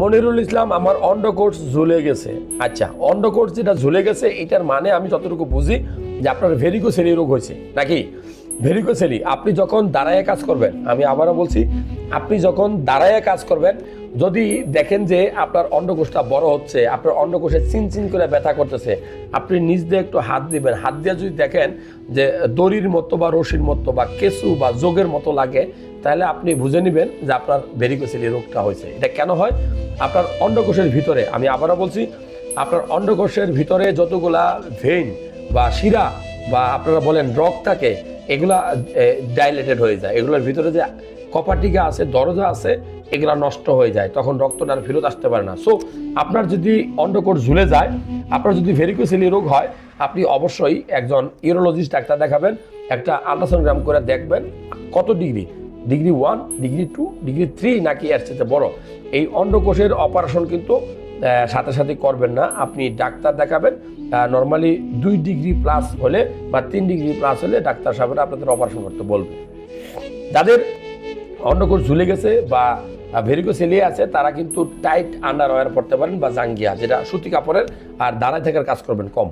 মনিরুল ইসলাম আমার অন্ডকোর্স ঝুলে গেছে। আচ্ছা অন্ডকোর্স যেটা ঝুলে গেছে, এটার মানে আমি যতটুকু বুঝি যে আপনার ভেরিকোসেলি রোগ হয়েছে। নাকি? ভেরিকোসেলি আপনি যখন দাঁড়ায় কাজ করবেন, আমি আবারও বলছি, আপনি যখন দাঁড়ায় কাজ করবেন, যদি দেখেন যে আপনার অন্ডকোষটা বড় হচ্ছে, আপনার অন্ডকোষে চিন চিন করে ব্যথা করতেছে, আপনি নিজ দিয়ে একটু হাত দিবেন। হাত দিয়ে যদি দেখেন যে দড়ির মতো বা রশির মতো বা কেঁচু বা যোগের মতো লাগে তাহলে আপনি বুঝে নেবেন যে আপনার ভেরিকোসেলি রোগটা হয়েছে। এটা কেন হয়? আপনার অন্ডকোষের ভিতরে, আমি আবারও বলছি, আপনার অন্ডকোষের ভিতরে যতগুলা ভেইন বা শিরা বা আপনারা বলেন রক থাকে, এগুলা ডাইলেটেড হয়ে যায়। এগুলোর ভিতরে যে কপাটিকা আছে, দরজা আছে, এগুলা নষ্ট হয়ে যায়। তখন রক্তটা আর ফেরত আসতে পারে না। সো আপনার যদি অন্ডকোষ ঝুলে যায়, আপনার যদি ভেরিকোসেলি রোগ হয়, আপনি অবশ্যই একজন ইউরোলজিস্ট ডাক্তার দেখাবেন, একটা আলট্রাসাউন্ডগ্রাম করে দেখবেন, কত degree degree one, degree two, degree three নাকি এর সাথে বড়? এই অন্ডকোষের অপারেশন কিন্তু সাথে সাথে করবেন না। আপনি ডাক্তার দেখাবেন নর্মালি দুই ডিগ্রি প্লাস হলে বা তিন ডিগ্রি প্লাস হলে ডাক্তার সাহেবরা আপনাদের অপারেশন করতে বলবে। যাদের অন্ডকোষ ঝুলে গেছে বা ভেরিকোসেলিয়া আছে, তারা কিন্তু টাইট আন্ডারওয়্যার পড়তে পারেন বা জাঙ্গিয়া, যেটা সুতি কাপড়ের আর দাঁড়ায় থাকার কাজ করবেন কম।